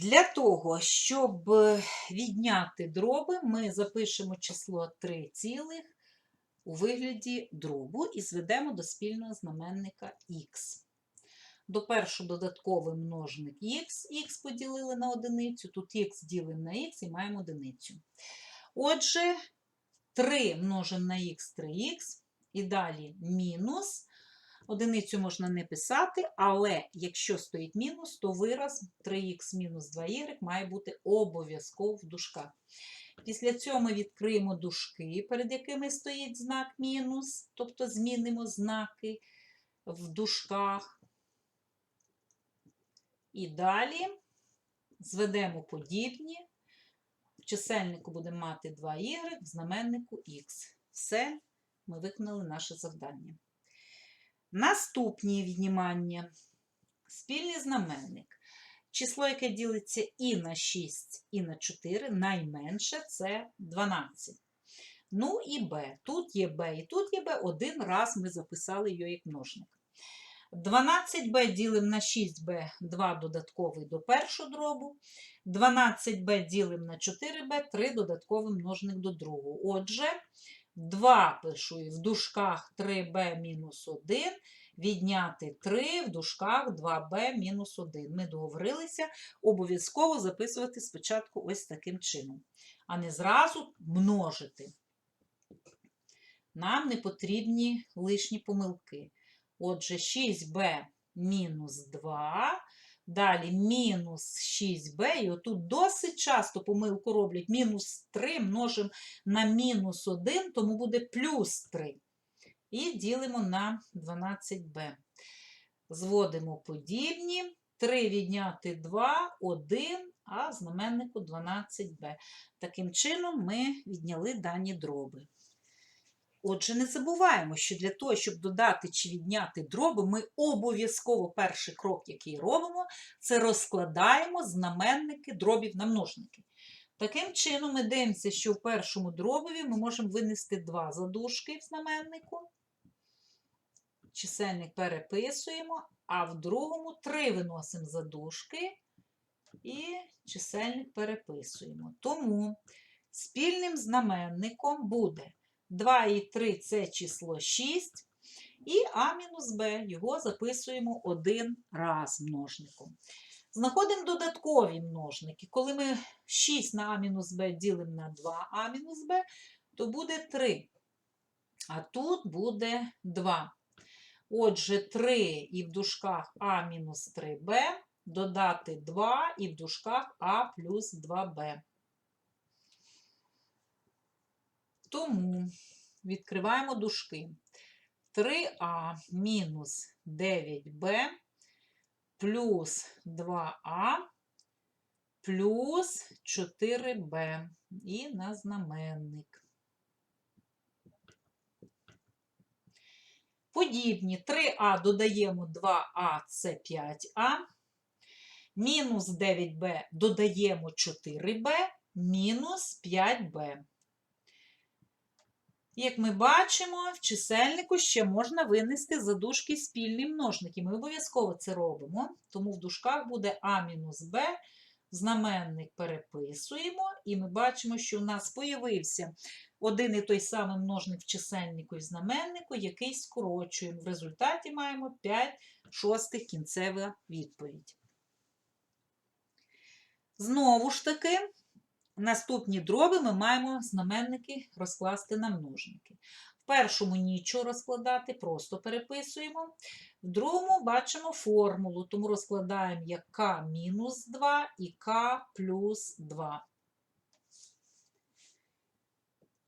Для того, щоб е, відняти дроби, ми запишемо число 3 цілих у вигляді дробу і зведемо до спільного знаменника х. До першого додатковий множник х, х поділили на одиницю, тут х ділимо на х і маємо одиницю. Отже, 3 множимо на х 3х, і далі мінус. Одиницю можна не писати, але якщо стоїть мінус, то вираз 3х мінус 2y має бути обов'язково в дужках. Після цього ми відкриємо дужки, перед якими стоїть знак мінус, тобто змінимо знаки в дужках. І далі зведемо подібні. В чисельнику будемо мати 2y, в знаменнику х. Все, ми виконали наше завдання. Наступні віднімання. Спільний знаменник. Число, яке ділиться і на 6, і на 4, найменше це 12. Ну і b. Тут є b і тут є b. Один раз ми записали його як множник. 12b ділимо на 6b, 2 додатковий до першого дробу. 12b ділимо на 4b, 3 додатковий множник до другого. Отже, 2 пишу і в дужках 3b мінус 1, відняти 3 в дужках 2b мінус 1. Ми договорилися обов'язково записувати спочатку ось таким чином, а не зразу множити. Нам не потрібні лишні помилки. Отже, 6b мінус 2. Далі мінус 6b, і отут досить часто помилку роблять мінус 3 множимо на мінус 1, тому буде плюс 3. І ділимо на 12b. Зводимо подібні. 3 відняти 2, 1, а знаменнику 12b. Таким чином ми відняли дані дроби. Отже, не забуваємо, що для того, щоб додати чи відняти дроби, ми обов'язково перший крок, який робимо, це розкладаємо знаменники дробів на множники. Таким чином, ми дивимося, що в першому дробові ми можемо винести два задушки в знаменнику. Чисельник переписуємо, а в другому три виносимо задушки і чисельник переписуємо. Тому спільним знаменником буде 2 і 3 це число 6. І А мінус Б його записуємо один раз множником. Знаходимо додаткові множники. Коли ми 6 на А мінус Б ділимо на 2а мінус Б, то буде 3. А тут буде 2. Отже, 3 і в дужках А мінус 3Б, додати 2 і в дужках А плюс 2Б. Тому відкриваємо дужки. 3а мінус 9b плюс 2а плюс 4b і на знаменник. Подібні 3а додаємо 2а це 5а, мінус 9b додаємо 4b, мінус 5b. Як ми бачимо, в чисельнику ще можна винести за дужки спільні множники. Ми обов'язково це робимо, тому в дужках буде А мінус Б, знаменник переписуємо, і ми бачимо, що у нас появився один і той самий множник в чисельнику і знаменнику, який скорочуємо. В результаті маємо 5 шостих кінцева відповідь. Знову ж таки, Наступні дроби ми маємо знаменники розкласти на множники. В першому нічого розкладати, просто переписуємо. В другому бачимо формулу, тому розкладаємо як k мінус 2 і k плюс 2.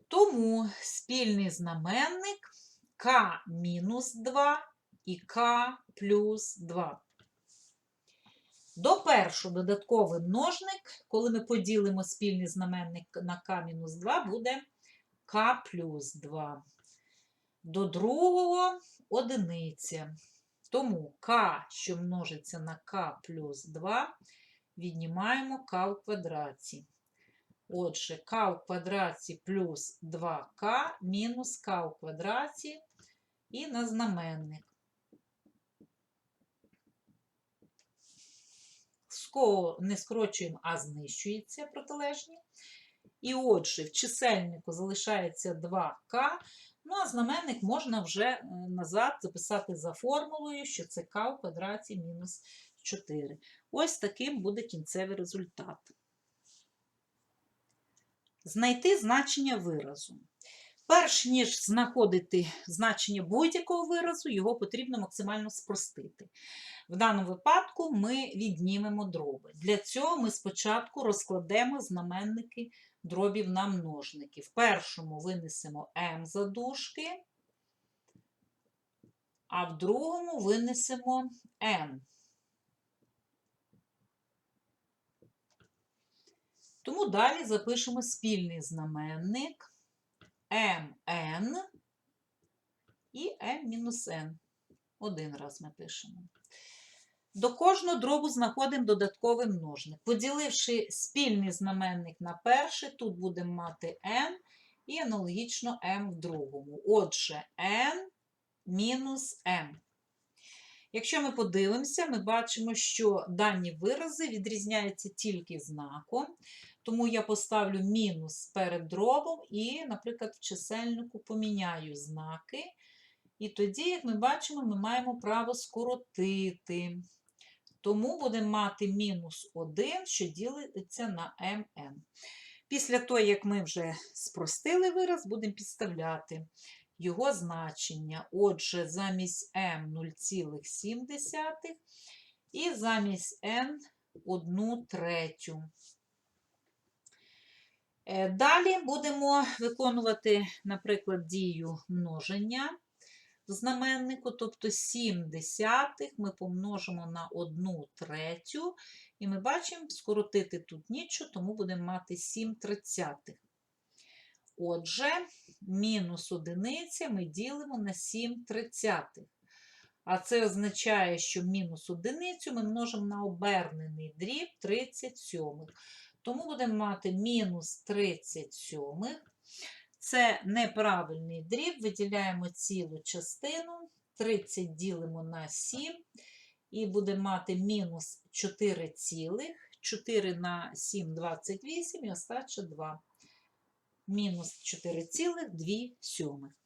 Тому спільний знаменник k мінус 2 і k плюс 2. До першого додатковий множник, коли ми поділимо спільний знаменник на k-2, буде k плюс 2. До другого одиниця. Тому k, що множиться на k плюс 2, віднімаємо k в квадраті. Отже, k в квадраті плюс 2k мінус k в квадраті і на знаменник. Не скорочуємо, а знищується протилежні. І отже, в чисельнику залишається 2К. Ну, а знаменник можна вже е, назад записати за формулою, що це К в квадраті мінус 4. Ось таким буде кінцевий результат. Знайти значення виразу. Перш ніж знаходити значення будь-якого виразу, його потрібно максимально спростити. В даному випадку ми віднімемо дроби. Для цього ми спочатку розкладемо знаменники дробів на множники. В першому винесемо m за дужки, а в другому винесемо n. Тому далі запишемо спільний знаменник mn і m-n. Один раз ми пишемо. До кожного дробу знаходимо додатковий множник. Поділивши спільний знаменник на перший, тут будемо мати n і аналогічно m в другому. Отже, n мінус m. Якщо ми подивимося, ми бачимо, що дані вирази відрізняються тільки знаком. Тому я поставлю мінус перед дробом і, наприклад, в чисельнику поміняю знаки. І тоді, як ми бачимо, ми маємо право скоротити. Тому будемо мати мінус 1, що ділиться на mn. Після того, як ми вже спростили вираз, будемо підставляти його значення. Отже, замість m 0,7 і замість n 1 третю. Е, Далі будемо виконувати, наприклад, дію множення в знаменнику, тобто 7 десятих ми помножимо на 1 третю, і ми бачимо, скоротити тут нічого, тому будемо мати 7 тридцятих. Отже, мінус одиниця ми ділимо на 7 тридцятих. А це означає, що мінус одиницю ми множимо на обернений дріб 37. Тому будемо мати мінус 37. Це неправильний дріб, виділяємо цілу частину, 30 ділимо на 7, і будемо мати мінус 4 цілих, 4 на 7 – 28, і остача 2. Мінус 4 цілих 2 сьомих.